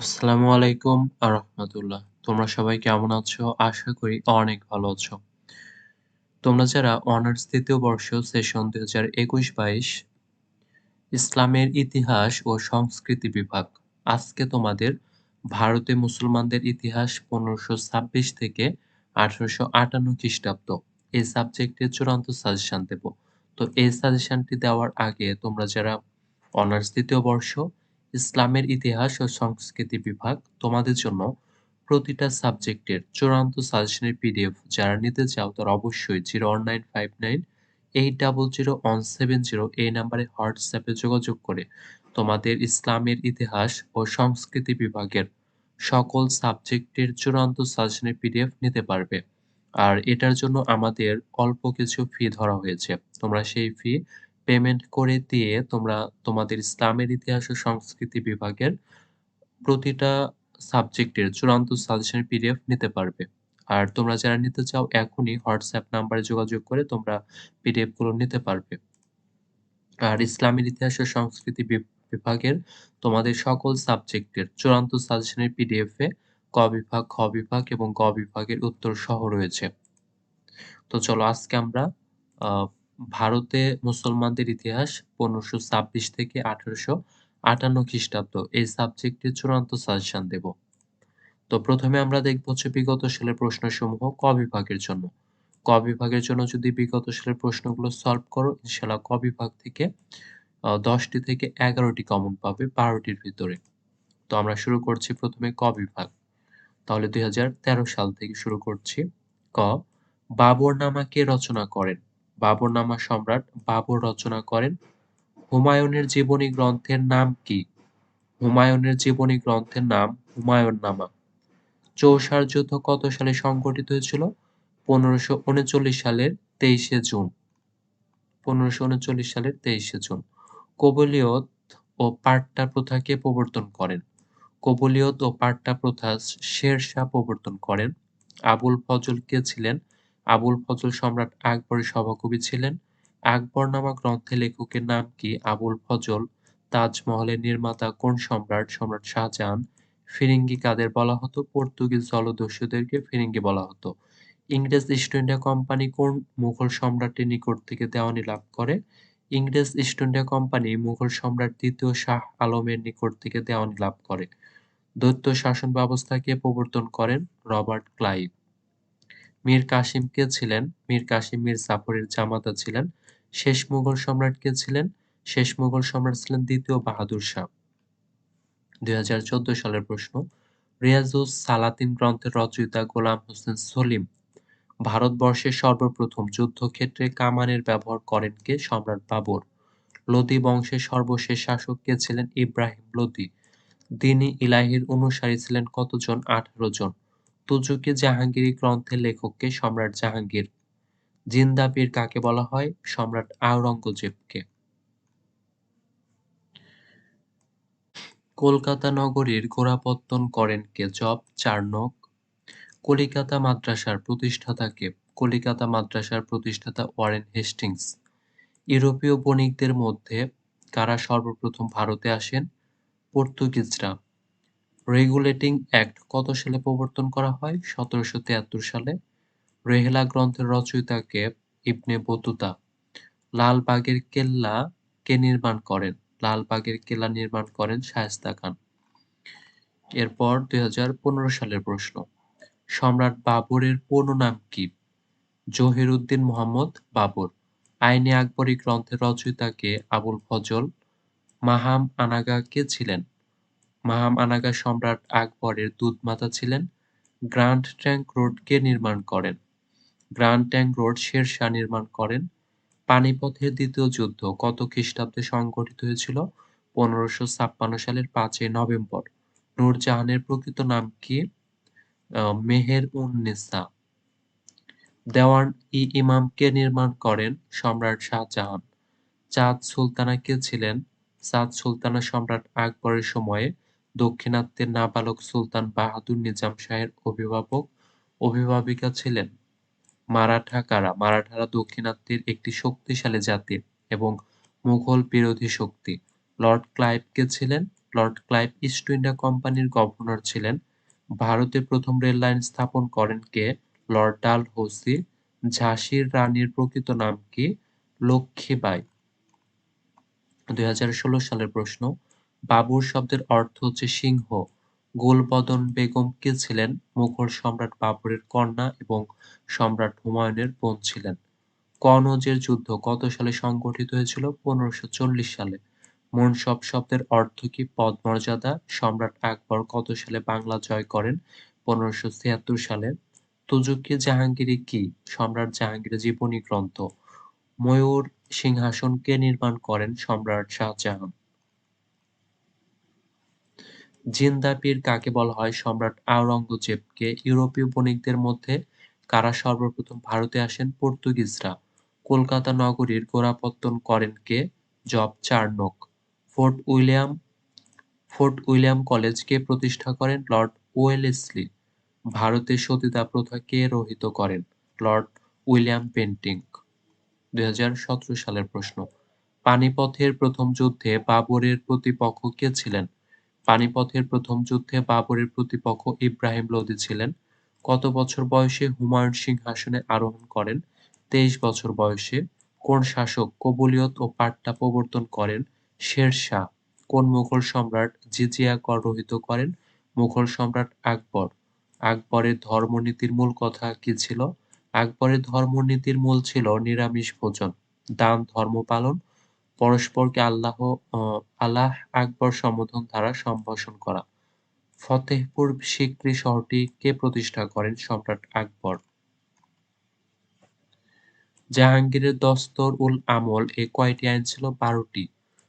আসসালামু আলাইকুম আরহামাতুল্লাহ। তোমরা সবাই কেমন আছো? আশা করি অনেক ভালো আছো। তোমরা যারা অনার্স ৩য় বর্ষ সেশন ২০২১-২২ ইসলামের ইতিহাস ও সংস্কৃতি বিভাগ, আজকে তোমাদের ভারতে মুসলমানদের ইতিহাস ১৫২৬ থেকে ১৮৫৮ খ্রিস্টাব্দ এই সাবজেক্টের চূড়ান্ত সাজেশন দেব। তো এই সাজেশনটি দেওয়ার আগে তোমরা যারা অনার্স ৩য় বর্ষ ইসলামের ইতিহাস ও সংস্কৃতি বিভাগ তোমাদের জন্য প্রতিটা সাবজেক্টের চূড়ান্ত সাজেশনের পিডিএফ যারা নিতে চাও তারা অবশ্যই zero one nine five nine eight double zero one seven zero এই নাম্বারে হোয়াটসঅ্যাপে যোগাযোগ করে তোমাদের ইসলামের ইতিহাস ও সংস্কৃতি বিভাগের সকল সাবজেক্টের চূড়ান্ত সাজেশনের পিডিএফ নিতে পারবে। আর এটার জন্য আমাদের অল্প কিছু ফি ধরা হয়েছে। তোমরা সেই ফি পেমেন্ট করে দিয়ে তোমরা তোমাদের ইসলামের ইতিহাস ও সংস্কৃতি বিভাগের প্রতিটা সাবজেক্টের চূড়ান্ত সাজেশন পিডিএফ নিতে পারবে। আর তোমরা যারা নিতে চাও, এখনই হোয়াটসঅ্যাপ নাম্বারে যোগাযোগ করে তোমরা পিডিএফগুলো নিতে পারবে। আর ইসলামের ইতিহাস ও সংস্কৃতি বিভাগের তোমাদের সকল সাবজেক্টের চূড়ান্ত সাজেশনের পিডিএফ ক বিভাগ, খ বিভাগ এবং গ বিভাগের উত্তর সহ রয়েছে। তো চলো আজকে আমরা, আহ ভারতে মুসলমানদের ইতিহাস পনেরোশো ছাব্বিশ থেকে আঠারোশো আটান্ন খ্রিস্টাব্দ। এই সাবজেক্টের চূড়ান্ত সাজেশন দেব। তো প্রথমে আমরা দেখব হচ্ছে বিগত সালের প্রশ্নসমূহ ক বিভাগের জন্য। ক বিভাগের জন্য যদি বিগত সালের প্রশ্নগুলো সলভ করো ইনশাল্লাহ ক বিভাগ থেকে দশটি থেকে এগারোটি কমন পাবে, বারোটির ভিতরে। তো আমরা শুরু করছি প্রথমে ক বিভাগ। তাহলে দুই হাজার তেরো সাল থেকে শুরু করছি। ক বাবর নামা কে রচনা করেন? বাবরনামা সম্রাট বাবর রচনা করেন। হুমায়ুনের জীবনী গ্রন্থের নাম কি? হুমায়ুনের জীবনী গ্রন্থের নাম হুমায়ুন নামা চৌসার যুদ্ধ কত সালে সংঘটিত হয়েছিল? পনেরোশো উনচল্লিশ সালের তেইশে জুন। পনেরোশো উনচল্লিশ সালের তেইশে জুন। কবলিয়ত ও পাট্টা প্রথাকে প্রবর্তন করেন? কবলিয়ত ও পাট্টা প্রথা শের শাহ প্রবর্তন করেন। আবুল ফজল কে ছিলেন? আবুল ফজল সম্রাট আকবরের সভাকবি ছিলেন। আকবরনামা গ্রন্থে লেখকের নাম কি? আবুল ফজল। তাজমহলের নির্মাতা কোন সম্রাট? সম্রাট শাহজাহান। ফিরিঙ্গি কাদের বলা হতো? পর্তুগিজ জলদস্যুদেরকে ফিরিঙ্গি বলা হতো। ইংরেজ ইস্ট ইন্ডিয়া কোম্পানি কোন মুঘল সম্রাটের নিকট থেকে দেওয়ানি লাভ করে? ইংরেজ ইস্ট ইন্ডিয়া কোম্পানি মুঘল সম্রাট দ্বিতীয় শাহ আলমের নিকট থেকে দেওয়ানি লাভ করে। দৈত্য শাসন ব্যবস্থাকে প্রবর্তন করেন? Robert Clive. মীর কাসিম কে ছিলেন? মীর কাসিম মীর জাফরের জামাতা ছিলেন। শেষ মুঘল সম্রাট কে ছিলেন? শেষ মুঘল সম্রাট ছিলেন দ্বিতীয় বাহাদুর শাহ। দুই হাজার চোদ্দ সালের প্রশ্ন, রিয়াজুস সালাতিন গ্রন্থের রচয়িতা গোলাম হোসেন সলিম ভারতবর্ষের সর্বপ্রথম যুদ্ধক্ষেত্রে কামানের ব্যবহার করেন কে? সম্রাট বাবর। লোদি বংশের সর্বশেষ শাসক কে ছিলেন? ইব্রাহিম লোদি। দিনী ইলাহির অনুসারী ছিলেন কতজন? আঠারো জন। তুজুকি জাহাঙ্গীরি গ্রন্থের লেখককে সম্রাট জাহাঙ্গীর। জিন্দা পীর কাকে বলা হয়? সম্রাট আওরঙ্গজেবকে। কলকাতা নগরীর গোড়াপত্তন করেন কে? জব চার্নক কলিকাতা মাদ্রাসার প্রতিষ্ঠাতা কে? কলিকাতা মাদ্রাসার প্রতিষ্ঠাতা ওয়ারেন হেস্টিংস। ইউরোপীয় বণিকদের মধ্যে কারা সর্বপ্রথম ভারতে আসেন? পর্তুগিজরা। রেগুলেটিং অ্যাক্ট কত সালে প্রবর্তন করা হয়? সতেরোশো তিয়াত্তর সালে। রেহেলা গ্রন্থের রচয়িতাকে ইবনে বতুতা। লালবাগের কেল্লা কে নির্মাণ করেন? লালবাগের কেল্লা নির্মাণ করেন শায়েস্তা খান। এরপর দুই হাজার পনেরো সালের প্রশ্ন। সম্রাট বাবরের পূর্ণ নাম কি? জহিরুদ্দিন মোহাম্মদ বাবর। আইনে আকবরী গ্রন্থের রচয়িতাকে আবুল ফজল। মাহাম আনাগা কে ছিলেন? মাহাম আনাগা সম্রাট আকবরের দুধমাতা ছিলেন। গ্র্যান্ড ট্যাঙ্ক রোড কে নির্মাণ করেন। Grand trunk road Sher Shah নির্মাণ করেন। পানিপথের দ্বিতীয় যুদ্ধ কত খ্রিস্টাব্দে সংঘটিত হয়েছিল? পনেরোশো ছাপ্পান্ন সালের পাঁচই নভেম্বর। নূরজাহানের প্রকৃত নাম কি? মেহের উন্নেসা দেওয়ান ই ইমাম কে নির্মাণ করেন সম্রাট শাহজাহান। চাঁদ সুলতানা কে ছিলেন? চাঁদ সুলতানা সম্রাট আকবরের সময়ে দক্ষিণাত্যের নাবালক সুলতান বাহাদুর নিজাম শাহের অভিভাবক অভিভাবিকা ছিলেন। মারাঠা কারা মারাঠারা দক্ষিণাত্যের একটি শক্তিশালী জাতি এবং মুঘল বিরোধী শক্তি। লর্ড ক্লাইভ কে ছিলেন? লর্ড ক্লাইভ ইস্ট ইন্ডিয়া কোম্পানির গভর্নর ছিলেন। ভারতে প্রথম রেল লাইন স্থাপন করেন কে? লর্ড ডালহৌসি ঝাঁসির রানীর প্রকৃত নাম কি? লক্ষ্মীবাই দুই সালের প্রশ্ন বাবুর শব্দের অর্থ হচ্ছে সিংহ। গোলবদন বেগম কে ছিলেন? মুঘল সম্রাট বাবরের কন্যা এবং সম্রাট হুমায়ুনের বোন ছিলেন। কনৌজের যুদ্ধ কত সালে সংগঠিত হয়েছিল? পনেরোশো চল্লিশ সালে। মনসব শব্দের অর্থ কি পদমর্যাদা? সম্রাট আকবর কত সালে বাংলা জয় করেন? পনেরোশো ছিয়াত্তর সালে। তুজুকি জাহাঙ্গীরি কি? সম্রাট জাহাঙ্গীরের জীবনী গ্রন্থ। ময়ূর সিংহাসন কে নির্মাণ করেন? সম্রাট শাহজাহান। জিন্দা পীর কাকে বলা হয়? সম্রাট আওরঙ্গজেবকে ইউরোপীয় বণিকদের মধ্যে কারা সর্বপ্রথম ভারতে আসেন? পর্তুগিজরা। কলকাতা নগরীর গোড়াপত্তন করেন কে? Job Charnock fort William fort William কলেজকে প্রতিষ্ঠা করেন? Lord Wellesley. ভারতে সতীদাহ প্রথা কে রহিত করেন? Lord William Bentinck. দুই হাজার সতেরো সালের প্রশ্ন। পানিপথের প্রথম যুদ্ধে বাবরের প্রতিপক্ষ কে ছিলেন? পানিপথের প্রথম যুদ্ধে বাবরের প্রতিপক্ষ ইব্রাহিম লোদি ছিলেন। কত বছর বয়সে হুমায়ুন সিংহাসনে আরোহণ করেন? তেইশ বছর বয়সে কোন শাসক কবুলিয়ত ও পাট্টা প্রবর্তন করেন? শের শাহ। কোন মুঘল সম্রাট জিজিয়া কর রহিত করেন? মুঘল সম্রাট আকবর। আকবরের ধর্মনীতির মূল কথা কি ছিল? আকবরের ধর্মনীতির মূল ছিল নিরামিষ ভোজন দান, ধর্ম পালন পরস্পরকে আল্লাহ আল্লাহ আকবর সম্বোধন দ্বারা সম্ভাষণ করা। ফতেহপুর সিক্রি শহরটি কে প্রতিষ্ঠা করেন সম্রাট আকবর। জাহাঙ্গীরের দস্তর উল আমল এ কয়টি আইন ছিল? বারোটি।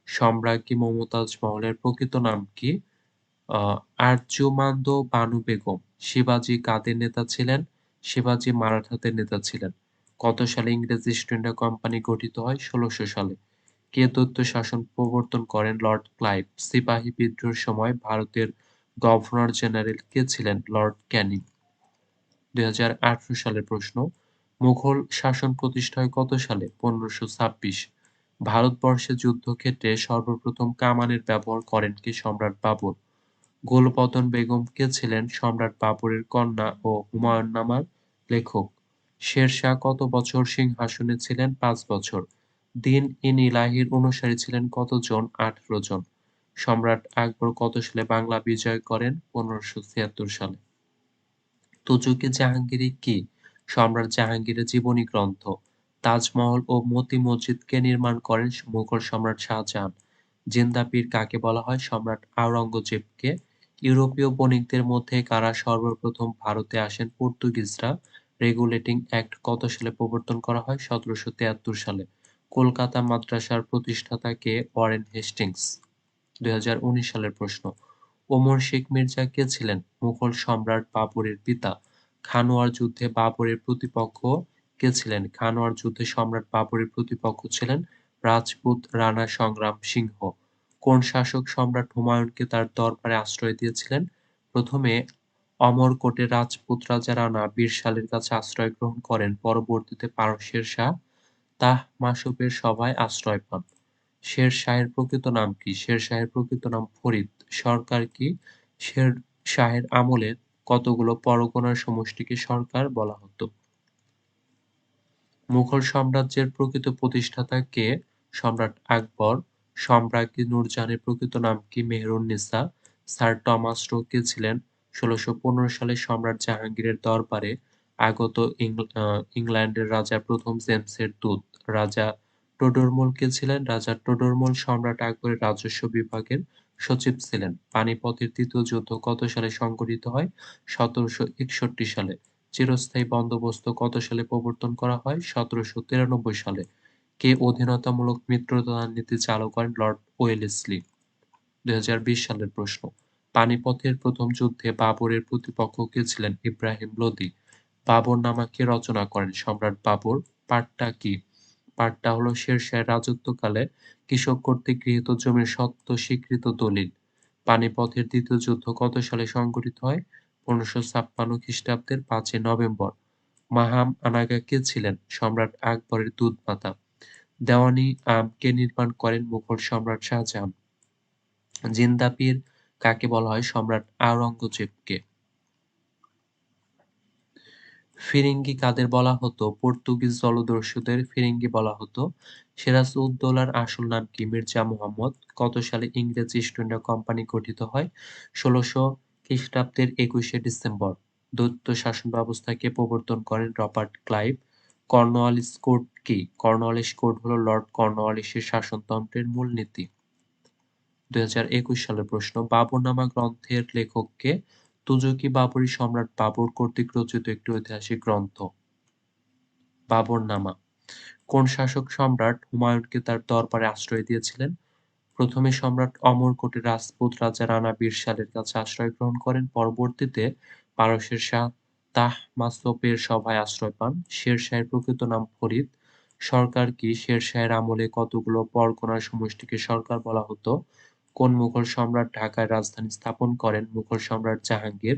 সম্রাজ্ঞী মমতাজ মহলের প্রকৃত নাম কি? আর্যমান্দ বানু বেগম। শিবাজি কাদের নেতা ছিলেন? শিবাজি মারাঠাদের নেতা ছিলেন। কত সালে ইংরেজ ইস্ট ইন্ডিয়া কোম্পানি গঠিত হয়? ষোলোশো সালে। কে দৈত্য শাসন প্রবর্তন করেন? Lord Clive. সিপাহী বিদ্রোহের সময় ভারতের গভর্নর জেনারেল কে ছিলেন? Lord Canning. দুই সালের প্রশ্ন, মুঘল শাসন প্রতিষ্ঠা হয় কত সালে? পনেরোশো ছাব্বিশ। ভারতবর্ষে যুদ্ধক্ষেত্রে সর্বপ্রথম কামানের ব্যবহার করেন কে সম্রাট বাবর? গোলপতন বেগম কে ছিলেন সম্রাট বাবরের কন্যা ও হুমায়ুন নামার লেখক? শেরশাহ কত বছর সিংহাসনে ছিলেন? পাঁচ বছর। দিন ইন ইলাহির অনুসারী ছিলেন কতজন? আঠারো জন। সম্রাট আকবর কত সালে বাংলা বিজয় করেন? পনেরোশো ছিয়াত্তর সালে। তুজুকি জাহাঙ্গীরি কি? সম্রাট জাহাঙ্গীরের জীবনী গ্রন্থ। তাজমহল ও মতি মসজিদ কে নির্মাণ করেন মুঘল সম্রাট শাহজাহান? জিন্দা পীর কাকে বলা হয়? সম্রাট আওরঙ্গজেবকে ইউরোপীয় বণিকদের মধ্যে কারা সর্বপ্রথম ভারতে আসেন? পর্তুগিজরা। রেগুলেটিং অ্যাক্ট কত সালে প্রবর্তন করা হয়? সতেরোশো সালে। কলকাতা মাদ্রাসার প্রতিষ্ঠাতা কে ওয়ারেন হেস্টিংস, দুই হাজার উনিশ সালের প্রশ্ন। ওমর শেখ মির্জা কে ছিলেন? মুঘল সম্রাট বাবরের পিতা। খানোয়ার যুদ্ধে বাবরের প্রতিপক্ষ কে ছিলেন? খানোয়ার যুদ্ধে সম্রাট বাবরের প্রতিপক্ষ ছিলেন রাজপুত রানা সংগ্রাম সিংহ। কোন শাসক সম্রাট হুমায়ুনকে তার দরবারে আশ্রয় দিয়েছিলেন? প্রথমে অমরকোটের রাজপুত রাজা রানা বীরসালের কাছে আশ্রয় গ্রহণ করেন, পরবর্তীতে পারস্যের শাহ তাহ মাসুবের সভায় আশ্রয় পান শের শাহের প্রকৃত নাম কি? শের শাহের প্রকৃত নাম ফরিদ। সরকার কি? শের শাহের আমলে কতগুলো পরগনার সমষ্টিকে সরকার বলা হতো? মুঘল সাম্রাজ্যের প্রকৃত প্রতিষ্ঠাতা কে? সম্রাট আকবর। সম্রাজ্ঞী নূরজাহানের প্রকৃত নাম কি? মেহেরুন্নিসা। স্যার টমাস রো কে ছিলেন? ষোলোশো পনেরো সালে সম্রাট জাহাঙ্গীরের দরবারে আগত ইংল্যান্ডের রাজা প্রথম জেমসের দূত। রাজা টোডরমল কে ছিলেন? রাজা টোডরমল সম্রাট আকবরের রাজস্ব বিভাগের সচিব ছিলেন। পানিপথের তৃতীয় যুদ্ধ কত সালে সংঘটিত হয়? সতেরোশো একষট্টি সালে। চিরস্থায়ী বন্দোবস্ত কত সালে প্রবর্তন করা হয়? সতেরোশো তিরানব্বই সালে। কে অধীনতামূলক মিত্রতা নীতি চালু করেন? Lord Wellesley. দুই সালের প্রশ্ন। পানিপথের প্রথম যুদ্ধে বাবরের প্রতিপক্ষ কে ছিলেন? ইব্রাহিম লোদি। বাবর নামা কে রচনা করেন? সম্রাট বাবর। পাট্টা কি? পাট্টা হলো শেরশাহের রাজত্বকালে কৃষক কর্তৃক গৃহীত জমির সত্য স্বীকৃত দলিল। পানিপথের দ্বিতীয় যুদ্ধ কত সালে সংঘটিত হয়? পনেরোশো ছাপ্পান্ন খ্রিস্টাব্দের পাঁচই নভেম্বর। মাহাম আনাগা কে ছিলেন? সম্রাট আকবরের দুধ দুধমাতা দেওয়ানি আম কে নির্মাণ করেন মুঘল সম্রাট শাহজাহান। জিন্দা পীর কাকে বলা হয়? সম্রাট আওরঙ্গজেবকে। ফিরিঙ্গি কাদের বলা হতো? পর্তুগিজ জলদস্যুদের ফিরিঙ্গি বলা হতো। সিরাজউদ্দৌলার আসল নাম কি? মির্জা মুহাম্মদ। কত সালে ইংরেজ ইস্ট ইন্ডিয়া কোম্পানি গঠিত হয়? ষোলোশো খ্রিস্টাব্দের একুশে ডিসেম্বর। দৈত্য শাসন ব্যবস্থাকে প্রবর্তন করেন রবার্ট ক্লাইভ। কর্নওয়ালিস কোড কি? কর্নওয়ালিস কোড হলো লর্ড কর্নওয়ালিসের শাসনতন্ত্রের মূলনীতি দুই হাজার একুশ সালের প্রশ্ন, বাবরনামা গ্রন্থের লেখককে তুজুকি বাবরি সম্রাট বাবর কর্তৃক রচিত একটি ঐতিহাসিক গ্রন্থ। বাবরনামা। কোন শাসক সম্রাট হুমায়ুনকে তার দরবারে আশ্রয় দিয়েছিলেন? প্রথমে সম্রাট অমরকোটের রাজপুত রাজা রানা বীরসালের কাছে আশ্রয় গ্রহণ করেন। পরবর্তীতে পারস্যের শাহ তাহ তাহমাসপের সভায় আশ্রয় পান। শেরশাহের প্রকৃত নাম ফরিদ। সরকার কি শেরশাহের আমলে কতগুলো পরগনার সমষ্টিকে সরকার বলা হতো? কোন মুঘল সম্রাট ঢাকায় রাজধানী স্থাপন করেন? মুঘল সম্রাট জাহাঙ্গীর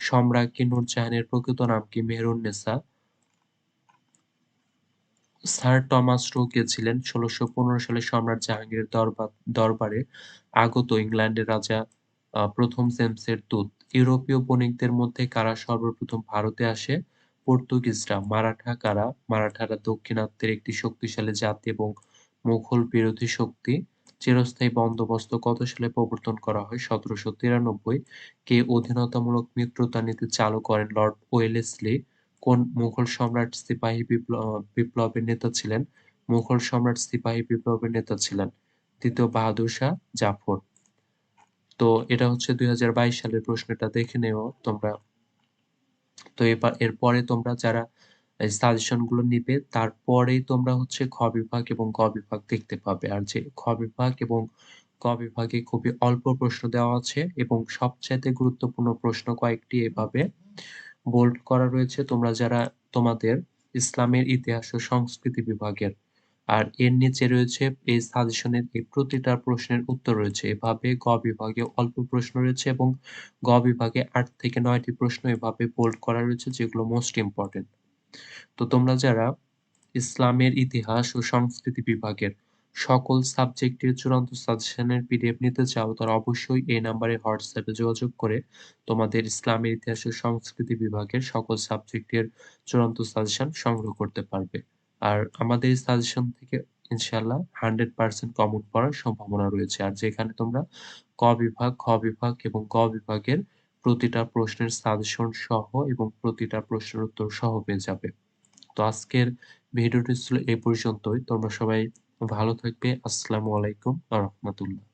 সম্রাজ্ঞী নূরজাহানের প্রকৃত নাম কি মেহেরুন্নেসা স্যার টমাস রো ছিলেন? ষোলোশো পনেরো সালে সম্রাট জাহাঙ্গীরের দরবারে আগত ইংল্যান্ডের রাজা প্রথম জেমসের দূত। ইউরোপীয় বণিকদের মধ্যে কারা সর্বপ্রথম ভারতে আসে? পর্তুগিজরা। মারাঠা কারা? মারাঠারা দক্ষিণাত্যের একটি শক্তিশালী জাতি এবং মুঘল বিরোধী শক্তি। চিরস্থায়ী বন্দোবস্ত কত সালে প্রবর্তন করা হয় সতেরোশো তিরানব্বই কে অধীনতামূলক মিত্রতা নীতি চালু করেন লর্ড ওয়েলেসলি, কোন মুঘল সম্রাট সিপাহী বিপ্লবের নেতা ছিলেন? মুঘল সম্রাট সিপাহী বিপ্লবের নেতা ছিলেন দ্বিতীয় বাহাদুর শাহ জাফর। তো এটা হচ্ছে দুই হাজার বাইশ সালের প্রশ্নটা, দেখে নেও তোমরা। তো এরপরে তোমরা যারা সাজেশনগুলো নিবে, তারপরেই তোমরা হচ্ছে খ বিভাগ এবং গ বিভাগ দেখতে পাবে। আর যে খ বিভাগ এবং ক বিভাগে খুবই অল্প প্রশ্ন দেওয়া আছে এবং সবচাইতে গুরুত্বপূর্ণ প্রশ্ন কয়েকটি এভাবে। বোল্ড করা রয়েছে তোমরা যারা তোমাদের ইসলামের ইতিহাস ও সংস্কৃতি বিভাগের। আর এর নিচে রয়েছে এই সাজেশনের এই প্রতিটা প্রশ্নের উত্তর রয়েছে। এভাবে গ বিভাগে অল্প প্রশ্ন রয়েছে এবং গ বিভাগে আট থেকে নয়টি প্রশ্ন এভাবে বোল্ড করা রয়েছে যেগুলো মোস্ট ইম্পর্টেন্ট তো তোমরা যারা ইসলামের ইতিহাস ও সংস্কৃতি বিভাগের সকল সাবজেক্টের চূড়ান্ত সাজেশনের পিডিএফ নিতে চাও, তারা অবশ্যই এই নাম্বারে হোয়াটসঅ্যাপে যোগাযোগ করে তোমাদের ইসলামের ইতিহাস ও সংস্কৃতি বিভাগের সকল সাবজেক্টের চূড়ান্ত সাজেশন সংগ্রহ করতে পারবে। আর আমাদের সাজেশন থেকে ইনশাল্লাহ হান্ড্রেড পার্সেন্ট কমন পড়ার সম্ভাবনা রয়েছে। আর যেখানে তোমরা ক বিভাগ, খ বিভাগ এবং গ বিভাগের প্রতিটা প্রশ্নের সাজেশন সহ এবং প্রতিটা প্রশ্নের উত্তর সহ পেয়ে যাবে। তো আজকের ভিডিওটি ছিল এই পর্যন্তই। তোমরা সবাই ভালো থাকবে। আসসালামু আলাইকুম রহমতুল্লাহ।